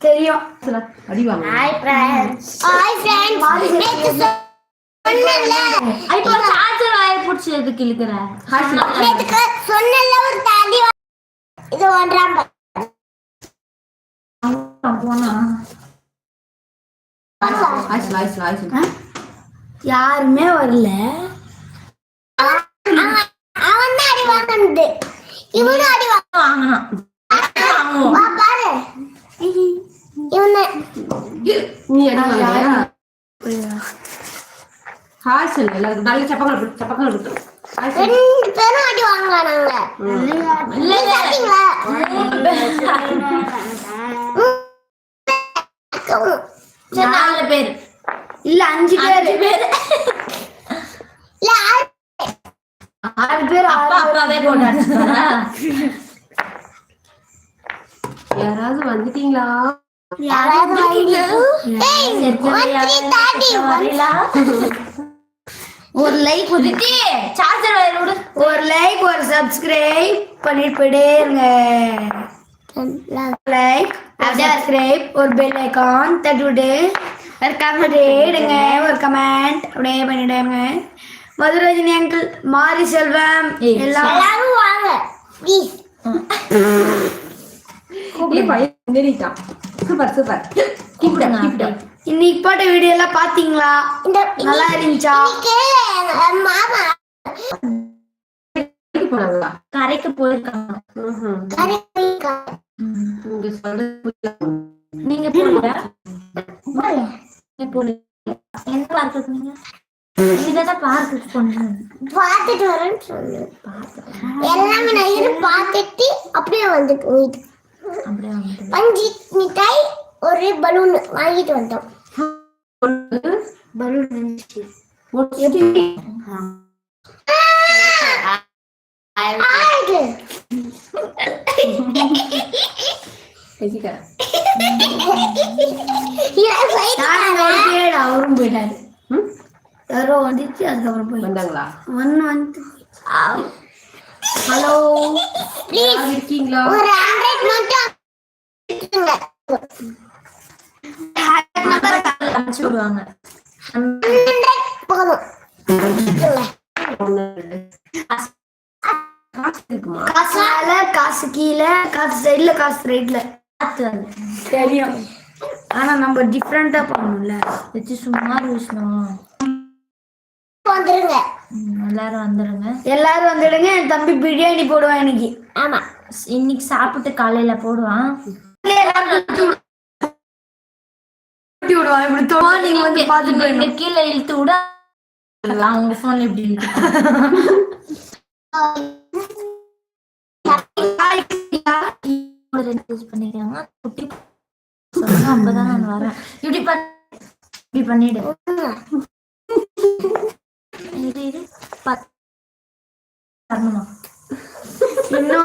தெரியும். அடி வாங்க ஹாய் ஃப்ரெண்ட்ஸ் ஹாய் ஃப்ரெண்ட்ஸ் நேத்து சொன்னல இப்போ சார்ஜர் வாய புடிச்சு எதுக்கு இழுக்கிற? நேத்துக்கு சொன்னல ஒரு தாடி வா- இது ஒன்றாம் ப- போனா. ஆயிடுச்சு ஆயிடுச்சு ஆயிடுச்சு யாருமே வரல. அவன் தான் அடி வாங்கினது. இவனும் அடி வாங்க வாங்கணும் வாங்குவோம் வா பாரு. நீ ஹாய் சொல்லு எல்லாருக்கும் நல்ல விட்டு ரெண்டு பேரும் அடி இல்ல நாலு பேர். இல்ல அஞ்சு பேர். பேர். இல்ல ஆறு. பேர் அப்பா அப்பாவே போட்டாரு யாராவது வந்துட்டீங்களா? ஒரு லைக் குதித்தி சார்ஜர் ஒரு லைக் ஒரு சப்ஸ்கிரைப் பண்ணிட்டு போயிட்டே இருங்க. லைக் சப்ஸ்கிரைப் ஒரு பெல் ஐகான் தட்டி விட்டு ஒரு கமெண்ட் ஒரு கமெண்ட் அப்படியே பண்ணிடுங்க மதுரஜினி அங்கிள் மாரி செல்வம் எல்லாம் எல்லாரும் வாங்க. Please super super. இன்னைக்கு போட்ட வீடியோ எல்லாம் பாத்தீங்களா? நல்லா இருந்துச்சா? மாமா. கரைக்கு போயிருக்காங்க. நீங்க சொல்றது. நீங்க போறீங்க எந்த பார்க்கு போனீங்க? பார்த்துட்டு வரேன்னு சொன்னேன் எல்லாமே நான் இரு பார்த்துட்டு அப்படியே வந்துட்டு வீட்டுக்கு அப்படியே பஞ்சு மிட்டாய் ஒரு பலூன் வாங்கிட்டு வந்தோம். பலூன் அவரும் போயிட்டாரு? யாரோ வந்துச்சு அதுக்கப்புறம் போய் வந்தாங்களா? ஒன்னு வந்து ஹலோ இருக்கீங்களா? ஒரு ஹண்ட்ரட் மட்டும். அனுப்பிச்சு விடுவாங்க 100 போதும் எடுத்துங்க. ஒண்ணு, ரெண்டு. காசு மேல காசு கீழே காசு சைடுல காசு ரைட்ல தெரியும். ஆனா நம்ம டிஃப்ரெண்டா பண்ணணும்ல. வச்சு சும்மா விஷ்ணு வந்துருங்க. எல்லாரும் வந்துருங்க. எல்லாரும் வந்துடுங்க. என் தம்பி பிரியாணி போடுவான் இன்னைக்கு. ஆமா. இன்னைக்கு சாப்பிட்டு காலையில போடுவான். கீழே இழுத்து விட. பண்ணிக்கிறாங்க. குட்டி அப்பதான் நான் வரேன். இப்படி பண்ண இப்படி பண்ணிடு. இது இது பத்- வரணுமா இன்னும்